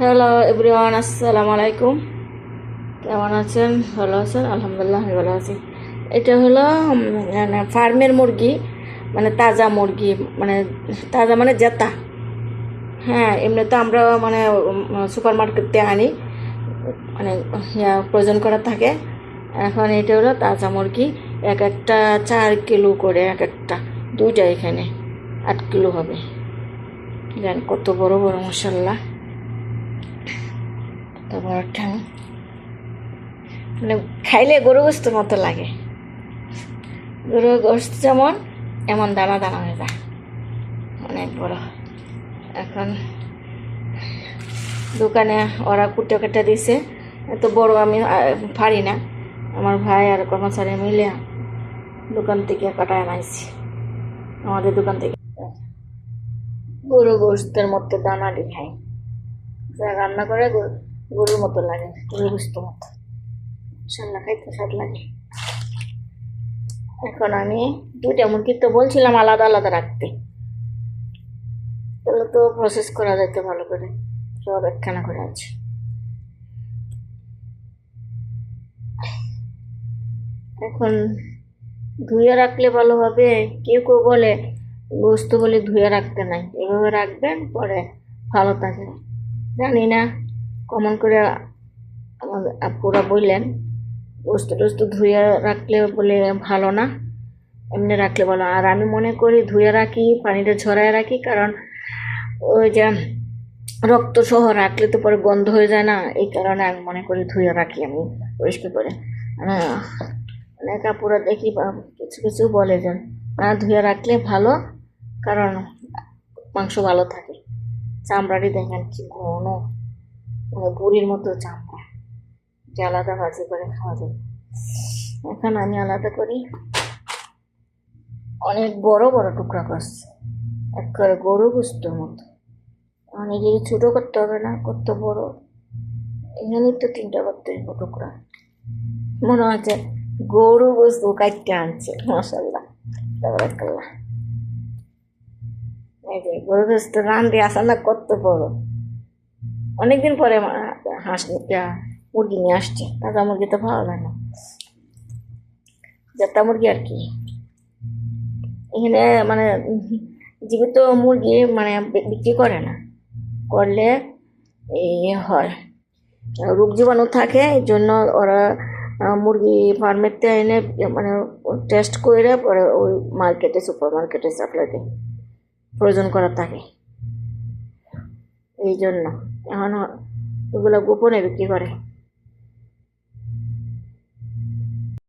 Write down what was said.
Hello everyone আসসালামু আলাইকুম কেমন আছেন? ভালো আছেন? আলহামদুলিল্লাহ, আমি ভালো আছি। এটা হলো মানে ফার্মের মুরগি মানে তাজা মুরগি মানে তাজা মানে জেতা। হ্যাঁ এমনিতে আমরা মানে সুপার মার্কেটে আনি। মানে প্রয়োজন করা থাকে। এখন এটা হলো তাজা মুরগি। এক একটা চার কিলো করে এক একটা। দুইটা এখানে। আট কিলো হবে। জান, কত বড় বড় মশাল্লা ঠ্যাং মানে খাইলে গরু গোস্তের মতো লাগে। গরু গোস্ত যেমন, এমন দানা দানা হয়ে যায়। অনেক বড়। এখন দোকানে ওরা কুটে কেটে দিছে। এত বড় আমি পারি না। আমার ভাই আর কর্মচারী মিলে দোকান থেকে কাটায় আনাইছি। আমাদের দোকান থেকে। গরু গোস্তের মতো দানা দিয়ে খাই। যা রান্না করে গরু- গরুর মতো লাগে গরু গোস্ত মতো। সান্না খাইতে স্বাদ লাগে। এখন আমি দুইটা মুরগি তো বলছিলাম আলাদা আলাদা রাখতে। তাহলে তো প্রসেস করা যেতে ভালো করে। সব একখানা করে আছে। এখন ধুয়ে রাখলে ভালো হবে। কেউ কেউ বলে, গোস্ত বলে ধুয়ে রাখতে নাই। এভাবে রাখবেন, পরে ভালো থাকে। জানি না। কমন করে আমাদের আপুরা বললেন গোস্ত টোস্ত ধুয়ে রাখলে বলে ভালো না, এমনি রাখলে ভালো আর আমি মনে করি ধুয়ে রাখি পানিটা ঝরায় রাখি, কারণ ওই যে রক্ত সহ রাখলে তো পরে গন্ধ হয়ে যায় না, এই কারণে আমি মনে করি ধুয়ে রাখি আমি পরিষ্কার করে। অনেক আপুরা দেখি কিছু কিছু বলে যে, না, ধুয়ে রাখলে ভালো, কারণ মাংস ভালো থাকে। চামড়াটি দেখেন কি ঘন মানে বুড়ির মতো চামড়া যে আলাদা ভাজি করে খাওয়া যায়। এখন আমি আলাদা করি। অনেক বড় বড় টুকরা করছে। একবারে গরু গুস্তর মতো। অনেক ছোটো করতে হবে না করতে বড়। এখানেই তো তিনটা করতে হবে টুকরা। মনে হচ্ছে গরু গোস্ত কাটতে আনছে মশাল্লা তারপরে এই যে গরু গোস্ত রান্ধে আসা না কত বড়। অনেকদিন পরে হাঁস মুরগি নিয়ে আসছে। তাজা মুরগি তো ভালো লাগে না। জাতা মুরগি আর কি। এখানে মানে জীবিত মুরগি মানে বিক্রি করে না। করলে এই হয়। রোগ জীবাণু থাকে, এই জন্য ওরা মুরগি ফার্মেতে এনে মানে টেস্ট করে পরে ওই মার্কেটে সুপার মার্কেটে সাপ্লাই দেয়। প্রয়োজন করা থাকে এই জন্য। এখন ওগুলো গোপনে বিক্রি করে।